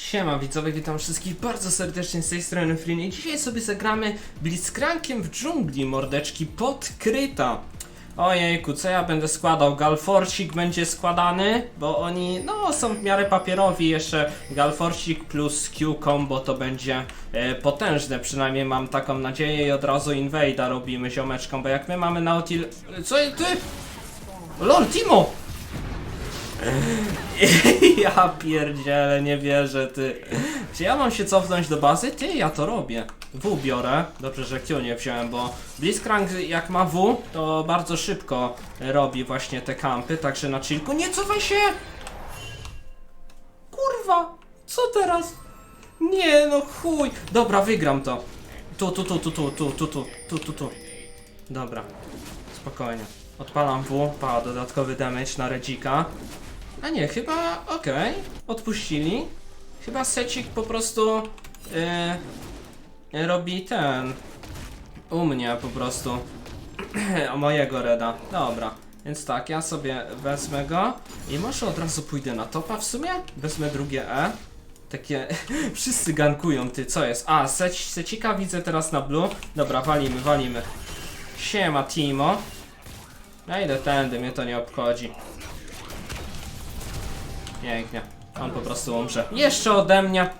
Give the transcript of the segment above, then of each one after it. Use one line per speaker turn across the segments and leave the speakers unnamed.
Siema widzowie, witam wszystkich bardzo serdecznie z tej strony Free. I Dzisiaj sobie zagramy Blitzcrankiem w dżungli, mordeczki podkryta. Ojejku, co ja będę składał? Galforcik będzie składany, bo oni, no, są w miarę papierowi. Jeszcze Galforcik plus Q combo to będzie e, potężne, przynajmniej mam taką nadzieję i od razu Invade'a robimy ziomeczką, bo jak my mamy Nautil... Co ty? LOL, Timo! ja pierdzielę, nie wierzę, ty. Czy ja mam się cofnąć do bazy? Ty, ja to robię. W biorę. Dobrze, że Q nie wziąłem, bo Blitzcrank jak ma W, to bardzo szybko robi właśnie te kampy, także na chillku. Nie cofaj się! Kurwa! Co teraz? Nie, no chuj! Dobra, wygram to. Tu, tu, tu, tu, tu, tu, tu, tu, tu, tu, tu. Dobra. Spokojnie. Odpalam W, pa, dodatkowy damage na Redzika. A nie, chyba okej. Odpuścili. Chyba secik po prostu yy, robi ten. U mnie po prostu. o mojego reda. Dobra. Więc tak, ja sobie wezmę go i może od razu pójdę na topa w sumie? Wezmę drugie E. Takie. Wszyscy gankują, ty, co jest? A, sec, secika widzę teraz na blue. Dobra, walimy, walimy. Siema, Timo. Ja idę tędy, mnie to nie obchodzi. Pięknie. On po prostu umrze. Jeszcze ode mnie.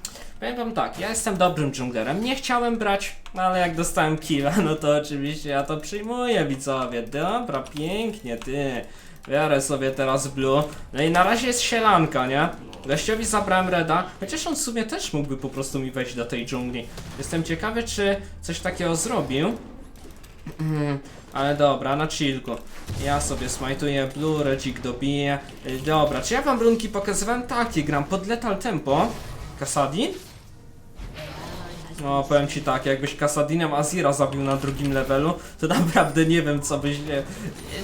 Powiem wam tak, ja jestem dobrym dżunglerem. Nie chciałem brać, ale jak dostałem killa, no to oczywiście ja to przyjmuję, widzowie. Dobra, pięknie, ty. Biorę sobie teraz blue. No i na razie jest sielanka, nie? Gościowi zabrałem reda, chociaż on w sumie też mógłby po prostu mi wejść do tej dżungli. Jestem ciekawy, czy coś takiego zrobił. Mm, Ale dobra, na chillku. Ja sobie smajtuję blue, redzik dobije. Dobra, czy ja wam runki pokazywałem? Takie gram pod Lethal Tempo. Kasadin? No, powiem ci tak, jakbyś Kasadinem Azira zabił na drugim levelu, to naprawdę nie wiem co byś... Nie,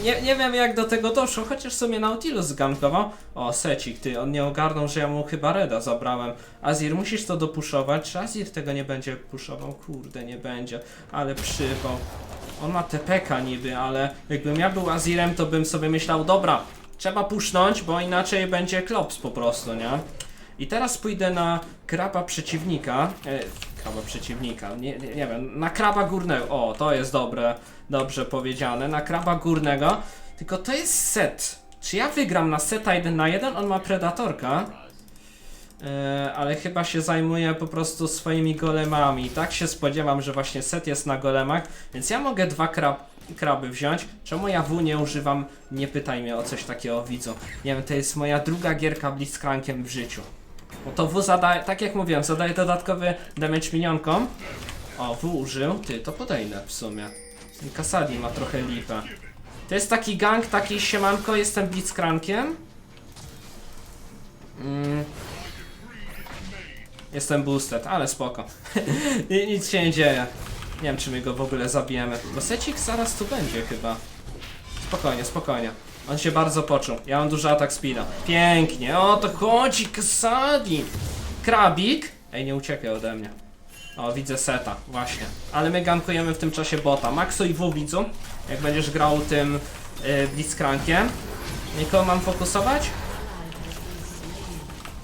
nie, nie wiem jak do tego doszło, chociaż sobie Nautilus zgankował. O, Secik, ty, on nie ogarnął, że ja mu chyba Reda zabrałem. Azir, musisz to dopuszować. Czy Azir tego nie będzie puszował? Kurde, nie będzie. Ale przypał. On ma TPK niby, ale jakbym ja był Azirem, to bym sobie myślał, dobra, trzeba pusznąć, bo inaczej będzie klops po prostu, nie? I teraz pójdę na kraba przeciwnika. Kraba przeciwnika, nie, nie, nie wiem, na kraba górnego. O, to jest dobre, dobrze powiedziane. Na kraba górnego. Tylko to jest set. Czy ja wygram na seta 1 na 1? On ma predatorka. E, ale chyba się zajmuje po prostu swoimi golemami. Tak się spodziewam, że właśnie set jest na golemach, więc ja mogę dwa krab, kraby wziąć. Czemu ja W nie używam? Nie pytaj mnie o coś takiego, widzu. Nie wiem, to jest moja druga gierka Blitzcrankiem w życiu. To W zadaje, tak jak mówiłem, zadaje dodatkowy damage minionkom. O, W użył. Ty, to podejdę w sumie. Ten Kasadi ma trochę lipę. To jest taki gang, taki siemanko, jestem Blitzcrankiem. Mm. Jestem boosted, ale spoko. Ni- Nic się nie dzieje. Nie wiem, czy my go w ogóle zabijemy. Bo secik zaraz tu będzie chyba. Spokojnie, spokojnie. On się bardzo poczuł. Ja mam duży atak speeda. Pięknie, o to chodzi, Kasadi. Krabik. Ej, nie uciekaj ode mnie. O, widzę seta, właśnie. Ale my gankujemy w tym czasie bota. Maxo i W widzą, jak będziesz grał tym yy, Blitzcrankiem. Nikogo mam fokusować?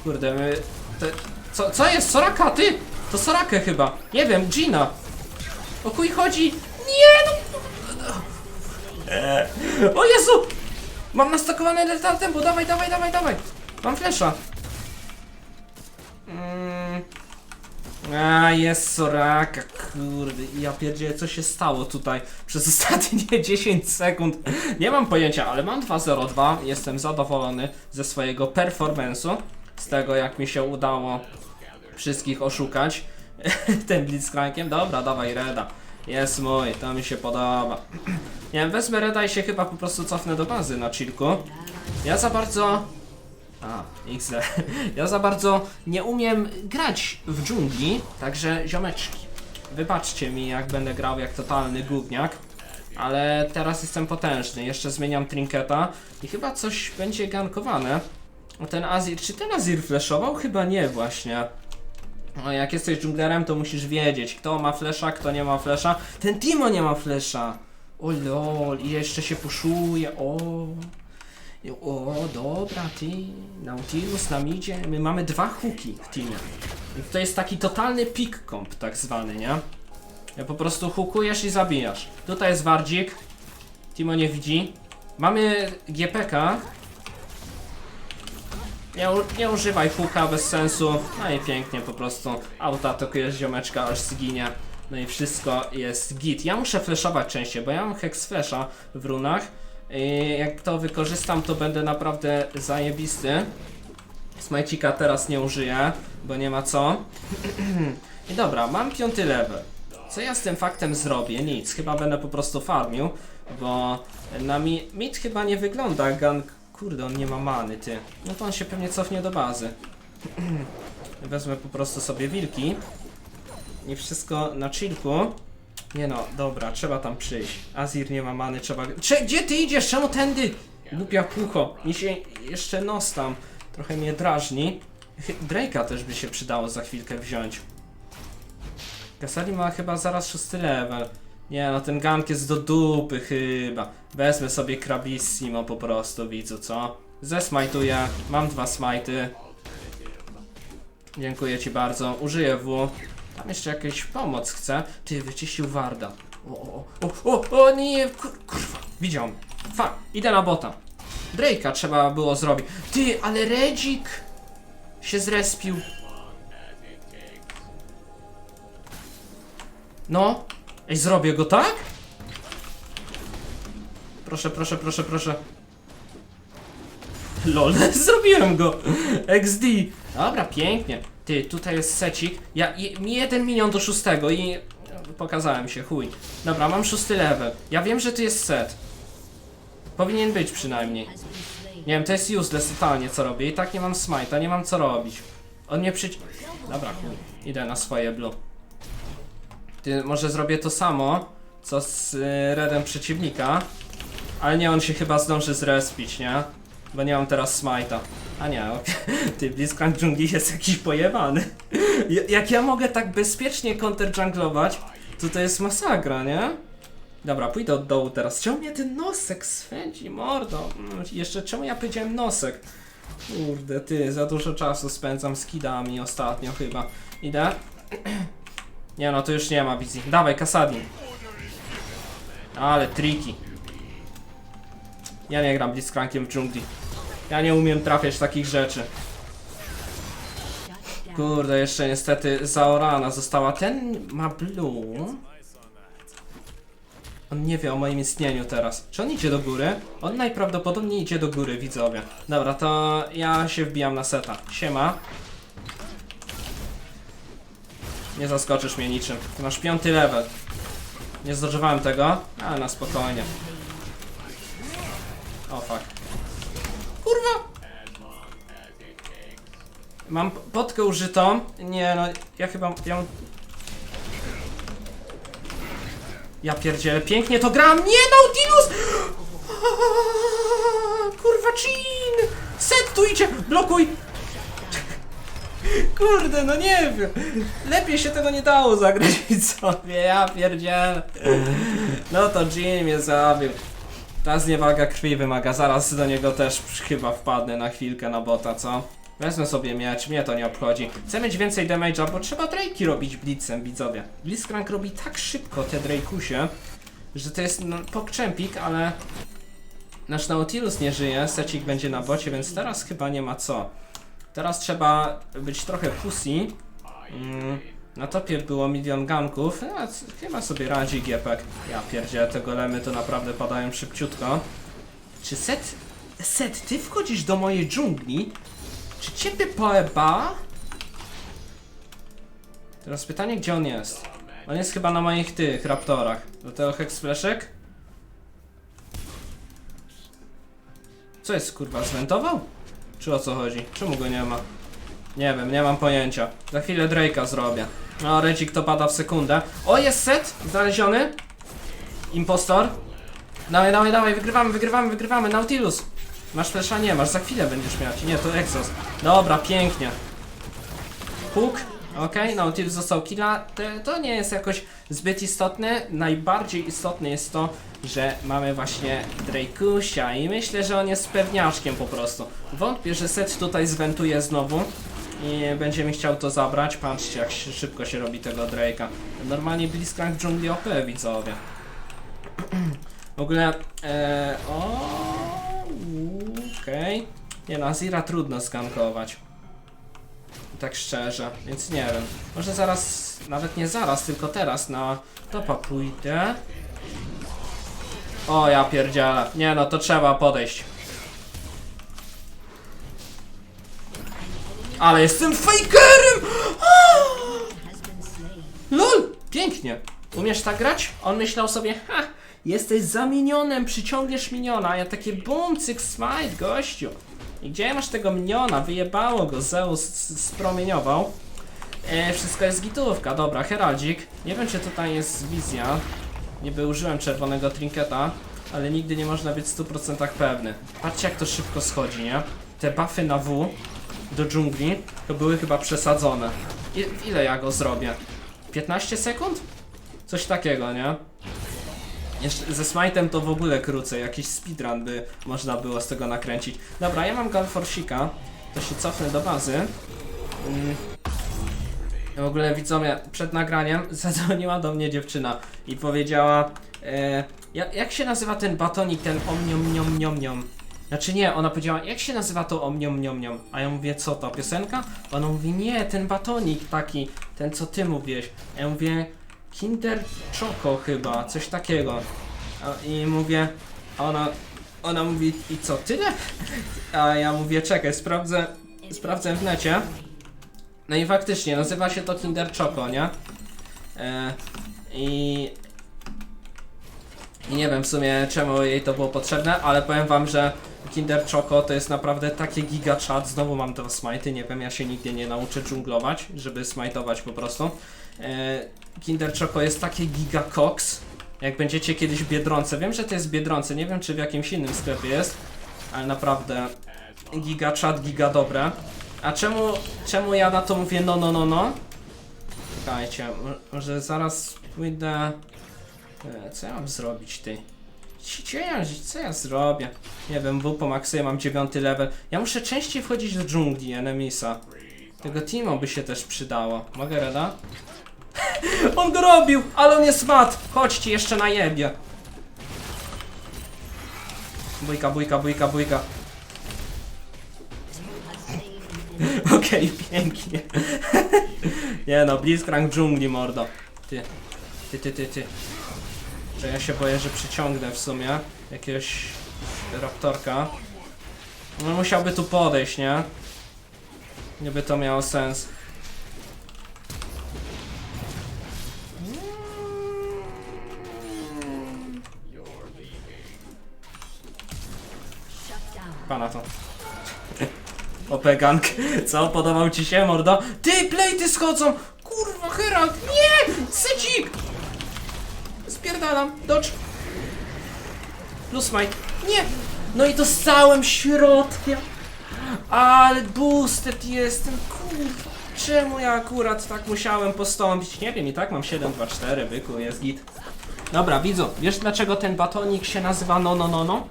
Kurde, my... Te, co, co jest? Soraka, ty? To Sorakę chyba. Nie wiem, Gina. O chuj chodzi? Nie no! O Jezu! Mam nastakowane lethal tempo, dawaj, dawaj, dawaj, dawaj. Mam flesza. Mm. A, jest Soraka, kurde, ja pierdzielę, co się stało tutaj przez ostatnie 10 sekund. Nie mam pojęcia, ale mam 2.02, jestem zadowolony ze swojego performance'u, z tego jak mi się udało wszystkich oszukać tym blitzcrankiem. Dobra, dawaj Reda. Jest mój, to mi się podoba. Nie wiem, wezmę Reda i się chyba po prostu cofnę do bazy na chillku. Ja za bardzo... A, XD. Ja za bardzo nie umiem grać w dżungli, także ziomeczki. Wybaczcie mi, jak będę grał jak totalny gówniak. Ale teraz jestem potężny, jeszcze zmieniam trinketa i chyba coś będzie gankowane. Ten Azir, czy ten Azir flashował? Chyba nie właśnie. O, jak jesteś dżunglerem, to musisz wiedzieć, kto ma flesza, kto nie ma flesza. Ten Timo nie ma flesza. O lol, i jeszcze się puszuje, o. O, dobra, ty, Nautilus nam idzie. My mamy dwa huki w teamie. I to jest taki totalny pick comp, tak zwany, nie? Po prostu hukujesz i zabijasz. Tutaj jest Wardzik. Timo nie widzi. Mamy GPK. Nie, nie używaj huka bez sensu. No i pięknie po prostu. Auto atakujesz ziomeczka aż zginie. No i wszystko jest git. Ja muszę flashować częściej, bo ja mam hex flasha w runach. I jak to wykorzystam, to będę naprawdę zajebisty. Smajcika teraz nie użyję, bo nie ma co. I dobra, mam piąty level. Co ja z tym faktem zrobię? Nic, chyba będę po prostu farmił, bo na mi mid chyba nie wygląda gang. Kurde, on nie ma many, ty. No to on się pewnie cofnie do bazy. Wezmę po prostu sobie wilki. I wszystko na chillku. Nie no, dobra, trzeba tam przyjść. Azir nie ma many, trzeba... Cze gdzie ty idziesz? Czemu tędy? Głupia pucho. Mi się jeszcze nos tam trochę mnie drażni. Drake'a też by się przydało za chwilkę wziąć. Kasali ma chyba zaraz szósty level. Nie no, ten gank jest do dupy chyba. Wezmę sobie Krabissimo po prostu, widzu, co? Zesmajtuję, mam dwa smajty. Dziękuję ci bardzo, użyję W. Tam jeszcze jakąś pomoc chcę. Ty, wyczyścił Warda. O, o, o, o, o nie, kur, kurwa, widział mnie. Fuck, idę na bota. Drake'a trzeba było zrobić. Ty, ale Redzik się zrespił. No. Ej, zrobię go tak? Proszę, proszę, proszę, proszę. LOL, zrobiłem go! XD. Dobra, pięknie. Ty, tutaj jest secik. Ja, mi jeden minion do szóstego i... Pokazałem się, chuj. Dobra, mam szósty level. Ja wiem, że tu jest set. Powinien być przynajmniej. Nie wiem, to jest useless totalnie co robię. I tak nie mam smite'a, nie mam co robić. On mnie przyci... Dobra, chuj. Idę na swoje blue. Ty, może zrobię to samo, co z y, redem przeciwnika. Ale nie, on się chyba zdąży zrespić, nie? Bo nie mam teraz smite'a. A nie, okej. Ty, Blitzcrank dżungli jest jakiś pojebany. Ja- Jak ja mogę tak bezpiecznie counter-junglować, to to jest masakra, nie? Dobra, pójdę od dołu teraz. Czemu mnie ten nosek swędzi, mordo? Mm, Jeszcze czemu ja powiedziałem nosek? Kurde, ty, za dużo czasu spędzam z kidami ostatnio chyba. Idę. Nie no, to już nie ma wizji. Dawaj, Kasadin. Ale triki. Ja nie gram Blitzcrankiem w dżungli. Ja nie umiem trafiać takich rzeczy. Kurde, jeszcze niestety zaorana została. Ten ma blue. On nie wie o moim istnieniu teraz. Czy on idzie do góry? On najprawdopodobniej idzie do góry, widzowie. Dobra, to ja się wbijam na seta. Siema. Nie zaskoczysz mnie niczym. Ty masz piąty level. Nie zdążywałem tego, ale na spokojnie. O fuck. Kurwa! Mam potkę użytą. Nie no, ja chyba mam... Ja pierdzielę, pięknie to gram. Nie, Nautilus! Kurwa, Chin! Set tu idzie! Blokuj! Kurde, no nie wiem. Lepiej się tego nie dało zagrać sobie, ja pierdzielę. No to Jin mnie zabił. Ta zniewaga krwi wymaga, zaraz do niego też chyba wpadnę na chwilkę na bota, co? Wezmę sobie miecz, mnie to nie obchodzi. Chcę mieć więcej damage'a, bo trzeba Drake'i robić blitzem, widzowie. Blitzcrank robi tak szybko te Drakusie, że to jest no, pokczempik, ale... Nasz Nautilus nie żyje, Secik będzie na bocie, więc teraz chyba nie ma co. Teraz trzeba być trochę pussy. Mm, na topie było milion ganków, a c- chyba sobie radzi Giepek. Ja pierdzielę, te golemy to naprawdę padają szybciutko. Czy Set... Set, ty wchodzisz do mojej dżungli? Czy ciebie poeba? Teraz pytanie, gdzie on jest? On jest chyba na moich tych raptorach. Do tego Hexfleszek? Co jest kurwa, zwentował? Czy o co chodzi? Czemu go nie ma? Nie wiem, nie mam pojęcia. Za chwilę Drake'a zrobię. No, Redzik to pada w sekundę. O, jest set! Znaleziony. Impostor. Dawaj, dawaj, dawaj, wygrywamy, wygrywamy, wygrywamy. Nautilus. Masz flesza? Nie, masz. Za chwilę będziesz miał. Nie, to Exos. Dobra, pięknie. Hook. Okej, Nautilus został killa. To, to nie jest jakoś zbyt istotne. Najbardziej istotne jest to, że mamy właśnie Drakusia i myślę, że on jest pewniaczkiem po prostu. Wątpię, że set tutaj zwentuje znowu i będzie mi chciał to zabrać. Patrzcie, jak się, szybko się robi tego Drake'a. Normalnie Blitzcrank w dżungli OP, widzowie. W ogóle, e, o, okej. Nie no, Azira trudno skankować. Tak szczerze, więc nie wiem. Może zaraz, nawet nie zaraz, tylko teraz na topa pójdę. O, ja pierdzielę. Nie no, to trzeba podejść. Ale jestem fakerem! LOL! Pięknie. Umiesz tak grać? On myślał sobie, ha, jesteś zamienionem, przyciągniesz miniona, ja takie bum, cyk, smite, gościu. I gdzie masz tego miniona? Wyjebało go, Zeus spromieniował. E, wszystko jest gitówka, dobra, Heraldzik. Nie wiem, czy tutaj jest wizja. Niby użyłem czerwonego trinketa, ale nigdy nie można być w 100% pewny. Patrzcie, jak to szybko schodzi, nie? Te buffy na W do dżungli to były chyba przesadzone. I, ile ja go zrobię? 15 sekund? Coś takiego, nie? Jeszcze ze Smite'em to w ogóle krócej, jakiś speedrun by można było z tego nakręcić. Dobra, ja mam Galforsika, to się cofnę do bazy. Mm. W ogóle widzowie, przed nagraniem zadzwoniła do mnie dziewczyna i powiedziała e, jak, jak się nazywa ten batonik, ten omniom niom niom niom? Znaczy nie, ona powiedziała, jak się nazywa to omniom niom niom? A ja mówię, co to, piosenka? Ona mówi, nie, ten batonik taki, ten co ty mówiłeś. A ja mówię, Kinder Choco chyba, coś takiego. A, I mówię, a ona, ona mówi, i co, tyle? A ja mówię, czekaj, sprawdzę, sprawdzę w necie. No i faktycznie, nazywa się to Kinder Choco, nie? E, I... I nie wiem w sumie czemu jej to było potrzebne, ale powiem wam, że Kinder Choco to jest naprawdę takie giga chat. Znowu mam dwa smajty, nie wiem, ja się nigdy nie nauczę dżunglować, żeby smajtować po prostu. E, Kinder Choco jest takie giga. Jak będziecie kiedyś w Biedronce, wiem, że to jest Biedronce, nie wiem czy w jakimś innym sklepie jest, ale naprawdę giga chat, giga dobre. A czemu, czemu ja na to mówię no, no, no, no? Czekajcie, mo- może zaraz pójdę... E, Co ja mam zrobić, ty? Co ja, co ja zrobię? Nie wiem, W po maksie mam dziewiąty level. Ja muszę częściej wchodzić do dżungli Enemisa. Tego Timo by się też przydało. Mogę Reda? on go robił, ale on jest mat. Chodźcie jeszcze na jebie. Bójka, bójka, bójka, bójka. Okej, pięknie. Nie no, Blitzcrank dżungli, mordo. Ty, ty, ty, ty, ty. Że ja się boję, że przyciągnę w sumie jakiegoś raptorka. No musiałby tu podejść, nie? Nie by to miało sens. Pana to. OP gang. Co? Podobał ci się, mordo? Ty, plejty schodzą! Kurwa, Herald! Nie! Secik! Spierdalam. Dodge. Plus smite. Nie! No i dostałem środkiem. Ale boosted jestem, kurwa. Czemu ja akurat tak musiałem postąpić? Nie wiem, i tak mam 7, 2, 4, byku, jest git. Dobra, widzu, wiesz dlaczego ten batonik się nazywa no no no no?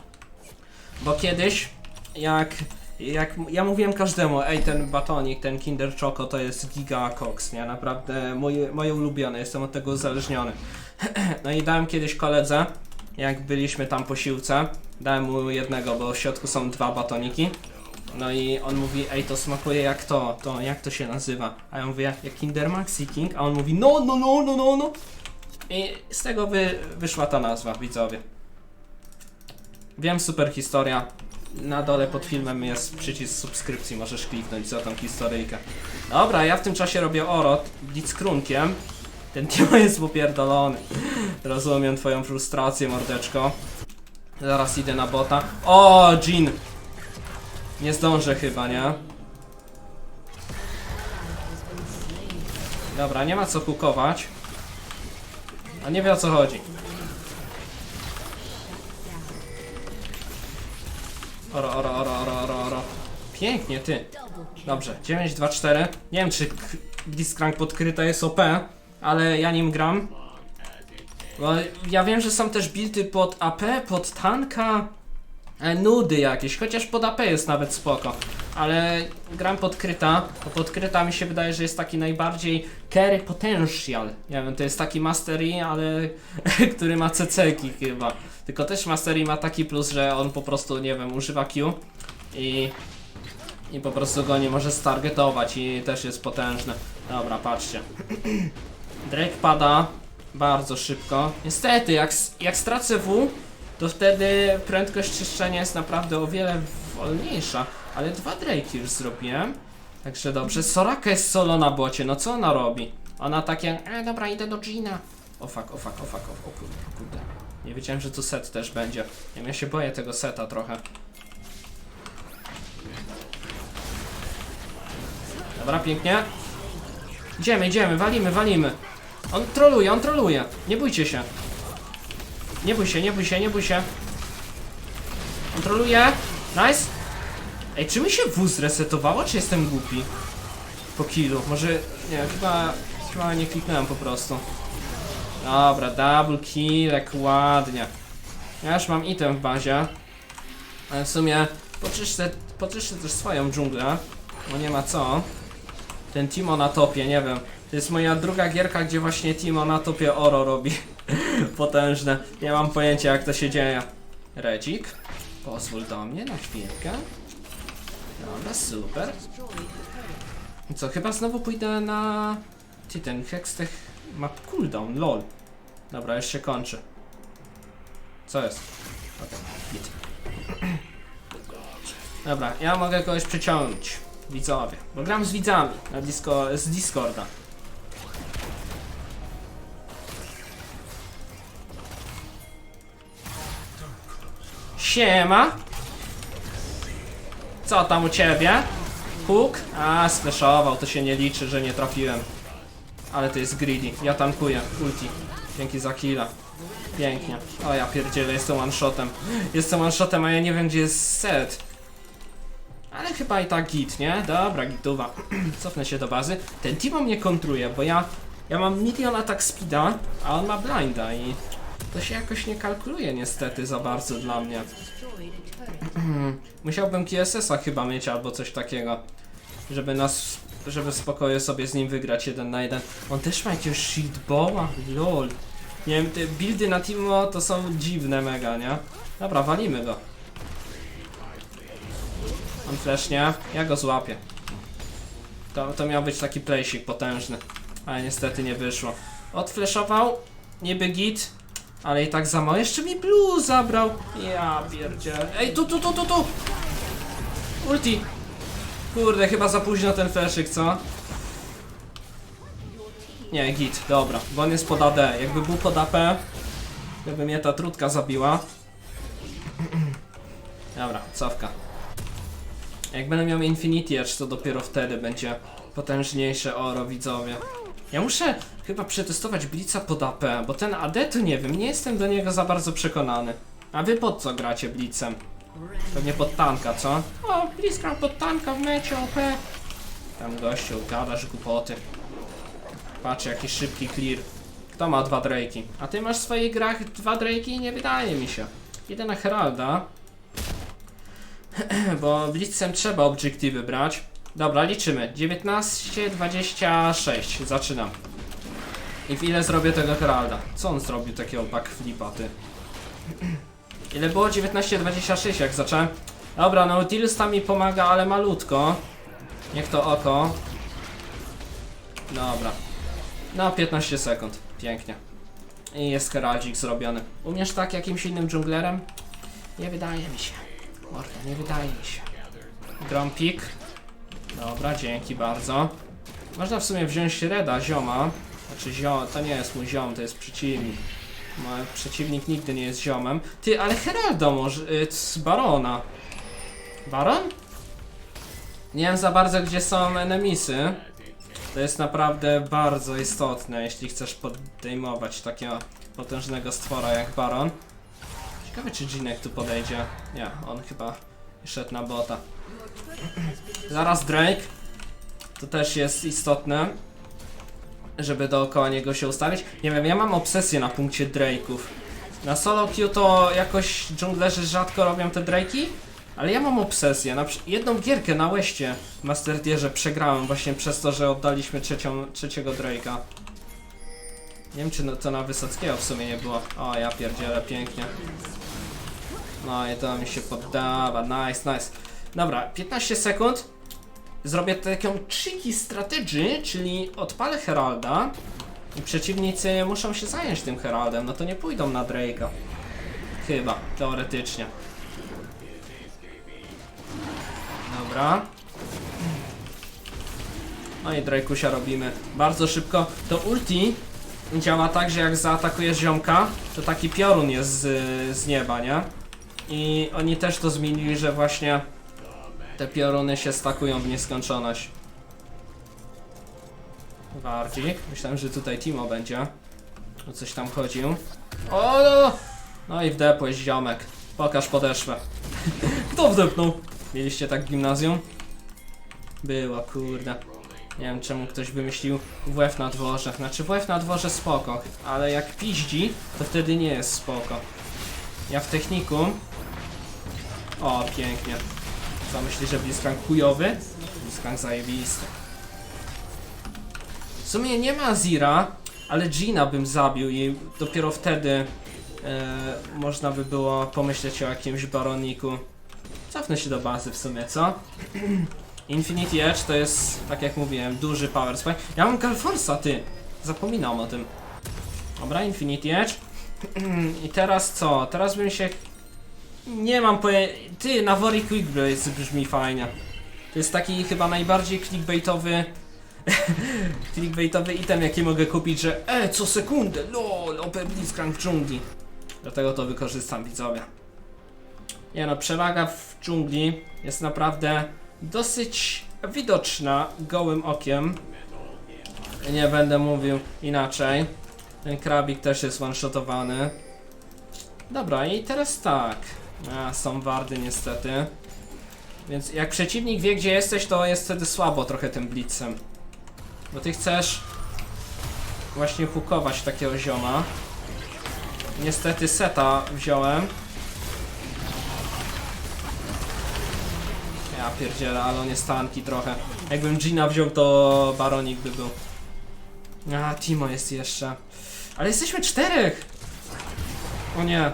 Bo kiedyś, jak, jak ja mówiłem każdemu, ej ten batonik, ten Kinder Choco to jest giga cox, nie? Naprawdę moje, moje ulubione, jestem od tego uzależniony. no i dałem kiedyś koledze, jak byliśmy tam po siłce, dałem mu jednego, bo w środku są dwa batoniki. No i on mówi, ej to smakuje jak to, to jak to się nazywa? A ja mówię, jak Kinder Maxi King, a on mówi, no no no no no no. I z tego wy, wyszła ta nazwa, widzowie. Wiem, super historia. Na dole pod filmem jest przycisk subskrypcji, możesz kliknąć za tą historyjkę. Dobra, ja w tym czasie robię orot blitzkrunkiem. Ten Timo jest popierdolony. Rozumiem twoją frustrację, mordeczko. Zaraz idę na bota. O, Jean! Nie zdążę chyba, nie? Dobra, nie ma co kukować. A nie wie o co chodzi. Oro, oro, oro, oro, oro, oro. Pięknie, ty. Dobrze, 9, 2, 4. Nie wiem, czy Blitzcrank podkryta jest OP, ale ja nim gram. Bo ja wiem, że są też buildy pod AP, pod tanka, e, nudy jakieś, chociaż pod AP jest nawet spoko. Ale gram podkryta, bo podkryta mi się wydaje, że jest taki najbardziej carry potential. Nie wiem, to jest taki mastery, ale który ma CC-ki chyba. Tylko też mastery ma taki plus, że on po prostu, nie wiem, używa Q i i po prostu go nie może stargetować i też jest potężny. Dobra, patrzcie. Drake pada bardzo szybko. Niestety, jak, jak stracę W, to wtedy prędkość czyszczenia jest naprawdę o wiele wolniejsza. Ale dwa Drake już zrobiłem. Także dobrze. Soraka jest solo na bocie, no co ona robi? Ona takie, e dobra, idę do Gina. O fuck, o fuck, o fuck, o, o kurde, o kurde. Nie wiedziałem, że tu set też będzie. Nie ja się boję tego seta trochę. Dobra, pięknie. Idziemy, idziemy, walimy, walimy. On troluje, on troluje. Nie bójcie się. Nie bój się, nie bój się, nie bój się. On troluje. Nice. Ej, czy mi się wóz resetowało, czy jestem głupi? Po killu. Może, nie, chyba, chyba nie kliknąłem po prostu. Dobra, double kill, jak ładnie. Ja już mam item w bazie. Ale w sumie poczyszczę, poczyszczę też swoją dżunglę. Bo nie ma co. Ten Timo na topie, nie wiem. To jest moja druga gierka, gdzie właśnie Timo na topie oro robi. Potężne. Nie mam pojęcia jak to się dzieje. Redzik, pozwól do mnie na chwilkę. Dobra, super. Co, chyba znowu pójdę na... Ty, ten Hextech ma cooldown, lol. Dobra, już się kończy. Co jest? Git. Dobra, ja mogę kogoś przyciągnąć. Widzowie. Bo gram z widzami na disco, z Discorda. Siema. Co tam u ciebie? Hook? A, splashował, to się nie liczy, że nie trafiłem. Ale to jest greedy. Ja tankuję. Ulti. Dzięki za killa. Pięknie. O ja pierdzielę, jestem one-shotem. Jestem one-shotem, a ja nie wiem gdzie jest set. Ale chyba i tak git, nie? Dobra, gituwa. Cofnę się do bazy. Ten Timo mnie kontruje, bo ja... Ja mam milion atak speeda, a on ma blinda i... To się jakoś nie kalkuluje niestety za bardzo dla mnie. Musiałbym KSS-a chyba mieć albo coś takiego. Żeby nas... Żeby w spokoju sobie z nim wygrać jeden na jeden. On też ma jakiegoś shieldboła? Lol. Nie wiem, te buildy na Timo to są dziwne mega, nie? Dobra, walimy go. On flesznie, ja go złapię. To, to miał być taki playsik potężny, ale niestety nie wyszło. Odfleszował, niby git, ale i tak za mało. Jeszcze mi blue zabrał. Ja pierdzielę. Ej, tu, tu, tu, tu, tu! Ulti! Kurde, chyba za późno ten fleszyk, co? Nie, git, dobra, bo on jest pod AD. Jakby był pod AP, gdyby mnie ta trutka zabiła. Dobra, cofka. Jak będę miał Infinity Edge, to dopiero wtedy będzie potężniejsze oro, widzowie. Ja muszę chyba przetestować Blitza pod AP, bo ten AD to nie wiem, nie jestem do niego za bardzo przekonany. A wy pod co gracie Blitzem? Pewnie pod tanka, co? O, Blitz gra pod tanka w mecie OP. Tam gościu, gadasz głupoty. Patrz, jaki szybki clear. Kto ma dwa Drake'i? A ty masz w swoich grach dwa Drake'i? Nie wydaje mi się. Idę na Heralda. Bo Blitzem trzeba obiektywy brać. Dobra, liczymy. 19, 26. Zaczynam. I w ile zrobię tego Heralda? Co on zrobił takiego backflipa, ty? Ile było? 19, 26 jak zacząłem. Dobra, Nautilus tam mi pomaga, ale malutko. Niech to oko. Dobra. No, 15 sekund. Pięknie. I jest Heraldzik zrobiony. Umiesz tak jakimś innym dżunglerem? Nie wydaje mi się. Morda, nie wydaje mi się. Grumpik. Dobra, dzięki bardzo. Można w sumie wziąć Reda, zioma. Znaczy ziom, to nie jest mój ziom, to jest przeciwnik. Mój przeciwnik nigdy nie jest ziomem. Ty, ale Heraldo może... Y, z Barona. Baron? Nie wiem za bardzo gdzie są enemisy. To jest naprawdę bardzo istotne, jeśli chcesz podejmować takiego potężnego stwora jak Baron. Ciekawe czy Jinek tu podejdzie. Nie, on chyba szedł na bota. Zaraz Drake. To też jest istotne. żeby dookoła niego się ustawić. Nie wiem, ja mam obsesję na punkcie Drake'ów. Na solo queue to jakoś dżunglerzy rzadko robią te Drake'i, ale ja mam obsesję. Na, jedną gierkę na Westie w Master Tierze przegrałem właśnie przez to, że oddaliśmy trzecią, trzeciego Drake'a. Nie wiem, czy to na Wysockiego w sumie nie było. O, ja pierdzielę, pięknie. No i to mi się poddawa, nice, nice. Dobra, 15 sekund. Zrobię taką tricky strategy, czyli odpalę Heralda i przeciwnicy muszą się zająć tym Heraldem, no to nie pójdą na Drake'a. Chyba, teoretycznie. Dobra. No i Drake'usia robimy bardzo szybko. To ulti działa tak, że jak zaatakujesz ziomka, to taki piorun jest z, z nieba, nie? I oni też to zmienili, że właśnie te pioruny się stakują w nieskończoność. Bardziej. Myślałem, że tutaj Timo będzie. O coś tam chodził. O! No, no i wdepłeś ziomek. Pokaż podeszwę. Kto wdepnął? Mieliście tak w gimnazjum? Było, kurde. Nie wiem czemu ktoś wymyślił WF na dworze. Znaczy WF na dworze spoko, ale jak piździ, to wtedy nie jest spoko. Ja w technikum... O, pięknie. Co myślisz, że Blitzcrank chujowy? Blitzcrank zajebisty. W sumie nie ma Zira, ale Gina bym zabił i dopiero wtedy e, można by było pomyśleć o jakimś baroniku. Cofnę się do bazy w sumie, co? Infinity Edge to jest, tak jak mówiłem, duży power spike. Ja mam Galforsa, ty! Zapominam o tym. Dobra, Infinity Edge. I teraz co? Teraz bym się... Nie mam poje... Ty, Nawori Quickblaze brzmi fajnie. To jest taki chyba najbardziej clickbaitowy... clickbaitowy item, jaki mogę kupić, że E, co sekundę, lol, OP Blitzcrank w dżungli. Dlatego to wykorzystam, widzowie. Nie no, przewaga w dżungli jest naprawdę dosyć widoczna gołym okiem. Nie będę mówił inaczej. Ten krabik też jest one-shotowany. Dobra, i teraz tak. A, są wardy niestety. Więc jak przeciwnik wie gdzie jesteś, to jest wtedy słabo trochę tym blitzem. Bo ty chcesz właśnie hukować takiego zioma. Niestety seta wziąłem. Ja pierdzielę, ale on jest tanki trochę. Jakbym Gina wziął, to Baronik by był. A, Timo jest jeszcze. Ale jesteśmy czterech! O nie.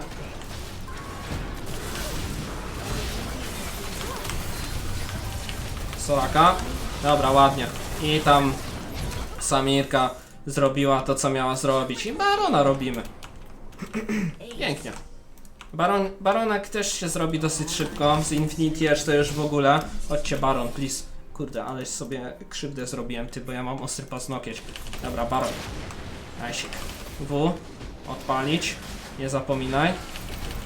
Soraka. Dobra, ładnie. I tam Samirka zrobiła to, co miała zrobić. I Barona robimy. Pięknie. Baron, Baronek też się zrobi dosyć szybko. Z Infinity Edge to już w ogóle. Chodźcie, Baron, please. Kurde, aleś sobie krzywdę zrobiłem, ty, bo ja mam ostry paznokieć. Dobra, Baron. Najsik. W. Odpalić. Nie zapominaj.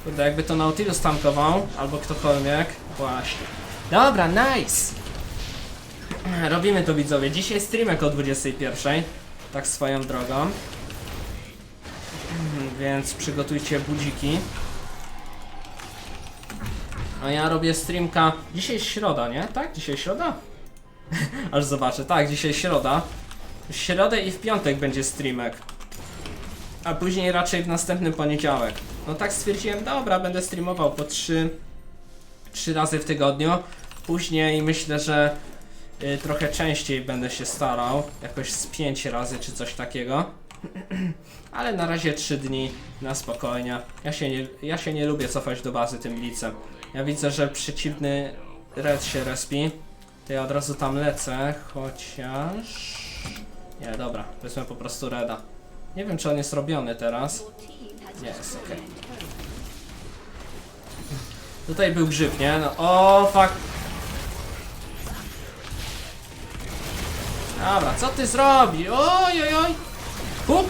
Kurde, jakby to Nautilus tankował, albo ktokolwiek. Właśnie. Dobra, nice! Robimy to widzowie. Dzisiaj streamek o 21. Tak swoją drogą. Więc przygotujcie budziki. A ja robię streamka. Dzisiaj środa, nie? Tak? Dzisiaj środa? Aż zobaczę. Tak, dzisiaj środa. W środę i w piątek będzie streamek. A później raczej w następny poniedziałek. No tak stwierdziłem, dobra, będę streamował po 3, 3 razy w tygodniu. Później myślę, że y, trochę częściej będę się starał. Jakoś z 5 razy czy coś takiego. Ale na razie 3 dni na spokojnie. Ja się nie, ja się nie lubię cofać do bazy tym licem. Ja widzę, że przeciwny red się respi. To ja od razu tam lecę, chociaż... Nie, dobra, wezmę po prostu reda. Nie wiem, czy on jest robiony teraz. Nie, jest okej. Tutaj był grzyb, nie? No, o, fuck. Dobra, co ty zrobi? Oj, oj, oj. Huk?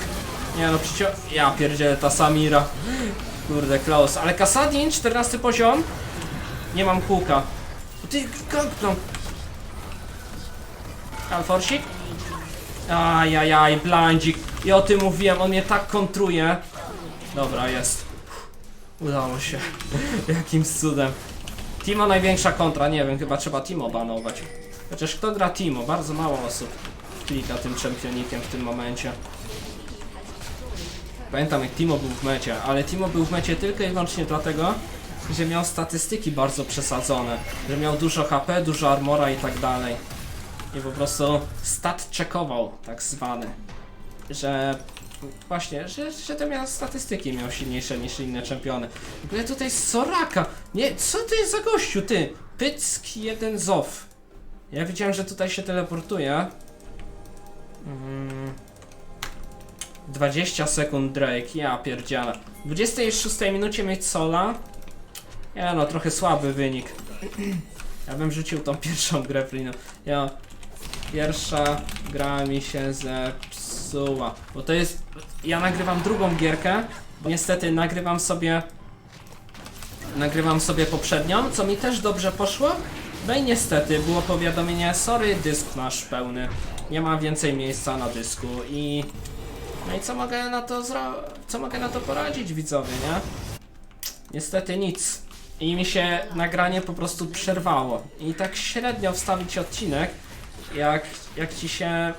Nie no, przecież... Ja pierdzielę, ta Samira. Kurde, close. Ale Kasadin, 14 poziom. Nie mam huka. Ty, no. Alforsik? Ajajaj, blandzik. I o tym mówiłem, on mnie tak kontruje. Dobra, jest. Udało się. Jakimś cudem. Timo największa kontra, nie wiem, chyba trzeba Timo banować. Chociaż kto gra Timo? Bardzo mało osób. klika tym czempionikiem w tym momencie. Pamiętam jak Timo był w mecie, ale Timo był w mecie tylko i wyłącznie dlatego, że miał statystyki bardzo przesadzone, że miał dużo HP, dużo armora i tak dalej. I po prostu stat checkował, tak zwany. Że właśnie, że, że te miał statystyki miał silniejsze niż inne czempiony. W ogóle tutaj Soraka. Nie, co to jest za gościu, ty? Pyck jeden zow. Ja widziałem, że tutaj się teleportuje. Mm. 20 sekund Drake, ja pierdzielę. W 26 minucie mieć sola. Ja no, trochę słaby wynik. Ja bym rzucił tą pierwszą grę. Ja. Pierwsza gra mi się zepsuła. Bo to jest. Ja nagrywam drugą gierkę. Niestety nagrywam sobie. Nagrywam sobie poprzednią, co mi też dobrze poszło. No i niestety było powiadomienie, sorry, dysk nasz pełny. Nie ma więcej miejsca na dysku i. No i co mogę na to zro... Co mogę na to poradzić, widzowie, nie? Niestety nic. I mi się nagranie po prostu przerwało. I tak średnio wstawić odcinek, jak, jak ci się...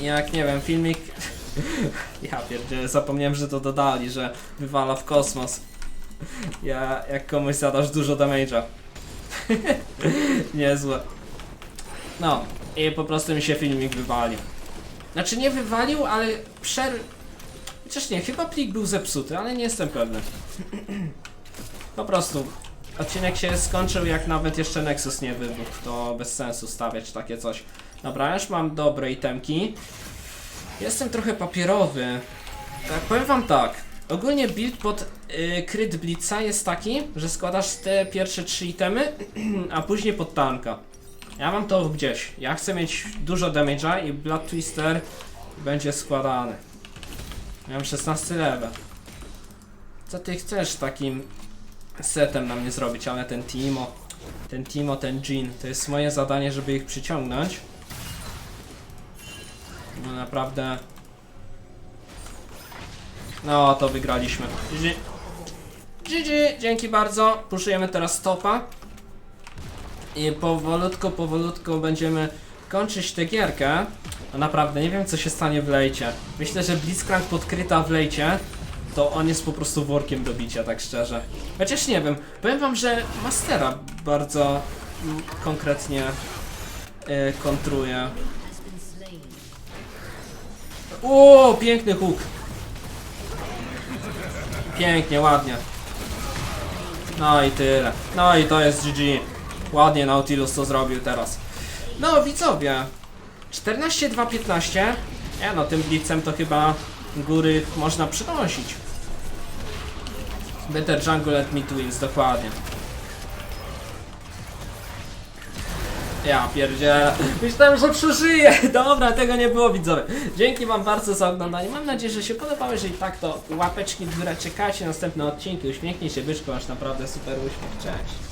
Jak, nie wiem, filmik... ja pierdzielę, zapomniałem, że to dodali, że wywala w kosmos. Ja, jak komuś zadasz dużo damage'a. Niezłe. No, i po prostu mi się filmik wywalił. Znaczy nie wywalił, ale przer... Chociaż nie, chyba plik był zepsuty, ale nie jestem pewny. po prostu. Odcinek się skończył, jak nawet jeszcze Nexus nie wybuchł. To bez sensu stawiać takie coś. Dobra, już mam dobre itemki. Jestem trochę papierowy. Tak, powiem wam tak. Ogólnie build pod y, Crit Blitza jest taki, że składasz te pierwsze trzy itemy, a później pod tanka. Ja mam to gdzieś. Ja chcę mieć dużo damage'a i Blood Twister będzie składany. Mam 16 level. Co ty chcesz takim setem na mnie zrobić, ale ten Timo, ten Timo, ten Jean, to jest moje zadanie, żeby ich przyciągnąć. No naprawdę. No, to wygraliśmy. GG. GG, dzięki bardzo. Puszujemy teraz stopa. I powolutku, powolutku będziemy kończyć tę gierkę. No naprawdę, nie wiem co się stanie w lejcie. Myślę, że Blitzcrank podkryta w lejcie, to on jest po prostu workiem do bicia, tak szczerze. Chociaż nie wiem, powiem wam, że Mastera bardzo konkretnie y, kontruje. O, piękny huk. Pięknie, ładnie. No i tyle. No i to jest GG. Ładnie Nautilus to zrobił teraz. No widzowie. 14-2-15. Nie no, tym blitzem to chyba góry można przynosić. Better jungle at mid wins, dokładnie. Ja pierdzielę. Myślałem, że przeżyję. Dobra, tego nie było widzowie. Dzięki wam bardzo za oglądanie. Mam nadzieję, że się podobało. Jeżeli tak, to łapeczki w górę. Czekajcie na następne odcinki. Uśmiechnij się, byczku, masz naprawdę super uśmiech. Cześć.